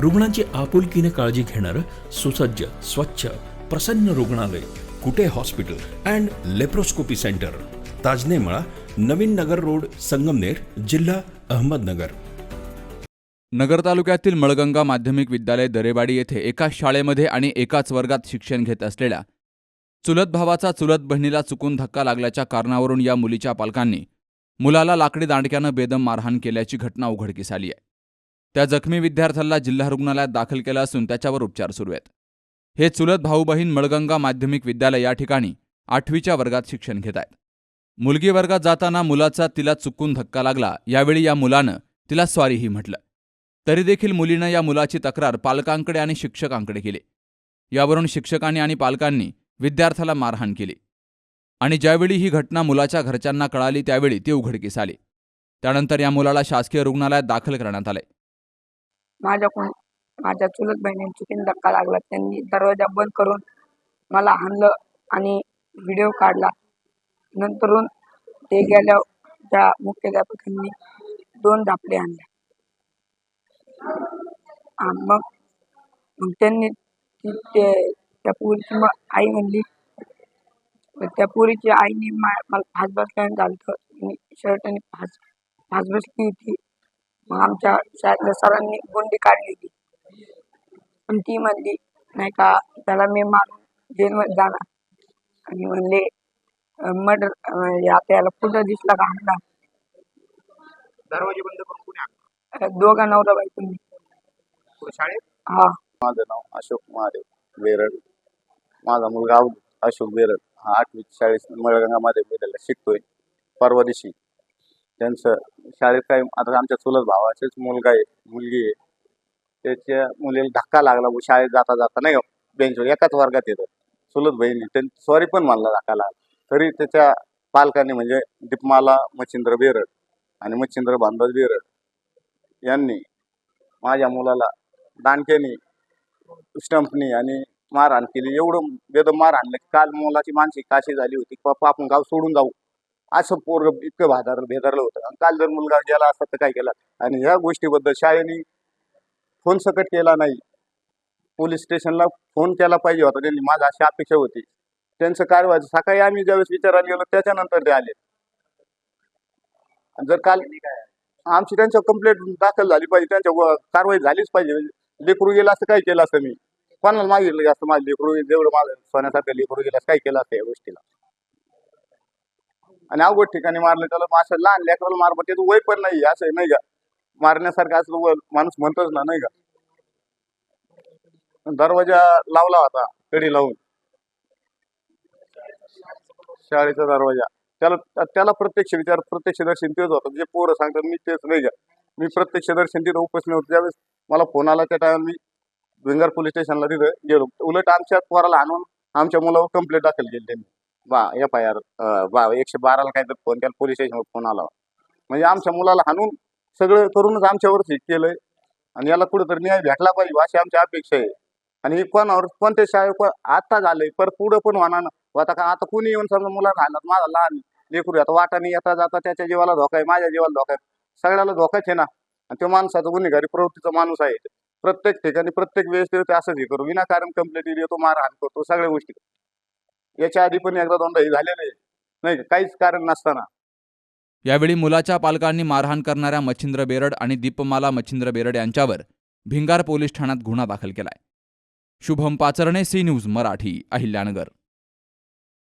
रुग्णांची आपुलकीने काळजी घेणारं सुसज्ज स्वच्छ प्रसन्न रुग्णालय Kute hospital and laparoscopy centre. Tajnemala Naveen Nagar road Sangamner जिल्हा अहमदनगर. नगर तालुक्यातील मळगंगा माध्यमिक विद्यालय दरेवाडी येथे एकाच शाळेमध्ये आणि एकाच वर्गात शिक्षण घेत असलेल्या चुलत भावाचा चुलत बहिणीला चुकून धक्का लागल्याच्या कारणावरून या मुलीच्या पालकांनी मुलाला लाकडी दांडक्यानं बेदम मारहाण केल्याची घटना उघडकीस आली आहे. त्या जखमी विद्यार्थ्याला जिल्हा रुग्णालयात दाखल केलं असून त्याच्यावर उपचार सुरू आहेत. हे चुलत भाऊ बहीण मळगंगा माध्यमिक विद्यालय या ठिकाणी आठवीच्या वर्गात शिक्षण घेत आहेत. मुलगी वर्गात जाताना मुलाचा तिला चुकून धक्का लागला यावेळी या मुलानं तिला स्वारीही म्हटलं. तरी देखील मुलीनं या मुलाची तक्रार पालकांकडे आणि शिक्षकांकडे केली. यावरून शिक्षकांनी आणि पालकांनी विद्यार्थ्याला मारहाण केली. आणि ज्यावेळी ही घटना मुलाच्या घरच्यांना कळाली त्यावेळी ती उघडकीस आली. त्यानंतर या मुलाला शासकीय रुग्णालयात दाखल करण्यात आले. माझ्याकडून माझ्या चुलत बहिणीने चुकीने धक्का लागला. त्यांनी दरवाजा बंद करून मला हाणलं आणि व्हिडिओ काढला. नंतरून ते गेल्या त्या मुख्याध्यापकांनी दोन झापले आणले. मग मग त्यांनी ती ते त्या पोरीची मग आई म्हणली त्या पोरीची आईने मा- मला फास बसल्याने झालं होतं शर्टने फास फास बसली होती. मग आमच्या शाळेतल्या सरांनी गुंडी काढली होती पण ती म्हणली नाही का त्याला मी मारून जेलमध्ये जाणार. आणि म्हणले मर्डर आता याला कुठं दिसला का हाणला दरवाजे बंद करून कुणी आणलं? दोघा नवरा कुठं शाळेत? हा. माझं नाव अशोक महादेव बेरड माझा मुलगा अशोक बेरड हा आठवी शाळेत मळगंगामध्ये बेरडला शिकतोय. परवा दिवशी त्यांचं शाळेत काय आता आमच्या चुलत भावाचेच मुलगा आहे मुलगी आहे. त्याच्या मुलीला धक्का लागला व शाळेत जाता जाता नाही बेंचवर एकाच वर्गात येतं. चुलत बहिणी त्यांनी सॉरी पण मानला धक्का लागला. तरी त्याच्या पालकांनी म्हणजे दीपमाला मच्छिंद्र बेरड आणि मच्छिंद्र बांधव बेरड यांनी माझ्या मुलाला दांडक्याने स्टंपनी आणि मारहाण केली. एवढं बेदम मारहाण की काल मुलाची मानसिक काशी झाली होती पप्पा आपण गाव सोडून जाऊ. असं पोरग इतकं भादार भेदारलं होतं. आणि काल जर मुलगा गेला असता तर काय केला? आणि ह्या गोष्टीबद्दल शाळेने फोन सकट केला नाही. पोलीस स्टेशनला फोन केला पाहिजे होता. त्यांनी माझा अशी अपेक्षा होती. त्यांचं कारवाई सकाळी आम्ही ज्यावेळेस विचारायला गेलो त्याच्यानंतर ते आले. आणि जर काल आमची त्यांच्या कंप्लेंट दाखल झाली पाहिजे त्यांच्या कारवाई झालीच पाहिजे. म्हणजे लेकरू गेला असं काय केलं असतं मी? कोणाला मागितलं की असतं? माझं लेकरू जेवढं माझं सोन्यासारखं लेकरू गेला काय केलं असतं या गोष्टीला? आणि अवघड ठिकाणी मारलं त्याला माशा लहान लेकराला मार पण त्याचं वय पण नाही असं नाही का? मारण्यासारखं असं व- माणूस म्हणतोच ना नाही का? दरवाजा लावला होता कडी लावून. शाळेचा दरवाजा. त्याला त्याला प्रत्यक्ष विचार प्रत्यक्ष दर्शन तेच होतं. जे पोरं सांगतात मी तेच नाही का? मी प्रत्यक्ष दर्शन तिथं उपस्थित होतो त्यावेळेस मला फोन आला त्या टायमाला मी भिंगार पोलीस स्टेशनला तिथं गेलो. उलट आमच्या पोराला आणून आमच्या मुलावर कंप्लेंट दाखल केली त्यांनी. बा एफ आय आर बा एकशे बाराला काय तर फोन केला पोलीस स्टेशनवर फोन आला. म्हणजे आमच्या मुलाला हाणून सगळं करूनच आमच्यावरच हे केलंय. आणि याला कुठंतरी न्याय भेटला पाहिजे अशी आमची अपेक्षा आहे. आणि कोणावर कोणत्या शाळेत आता झालंय पर पुढं पण होणार ना. आता का आता कुणी येऊन समजा मुलाला हाणत माझा लहान लेकरू आता वाटाने येता जाता त्याच्या जीवाला धोका आहे माझ्या जीवाला धोका आहे. सगळ्याला धोकाच आहे ना. आणि तो माणसाचा गुन्हेगारी प्रवृत्तीचा माणूस आहे. प्रत्येक ठिकाणी प्रत्येक वेळेस ते असंच हे करू विनाकारण कंप्लेंट येतो मारहाण करतो सगळ्या गोष्टी. याच्या आधी पण एकदा दोनदा हे झालेलं आहे. नाही का? काहीच कारण नसताना. यावेळी मुलाच्या पालकांनी मारहाण करणाऱ्या मच्छिंद्र बेरड आणि दीपमाला मच्छिंद्र बेरड यांच्यावर भिंगार पोलीस ठाण्यात गुन्हा दाखल केलाय. Shubham Pacharne C News Marathi Ahilyanagar.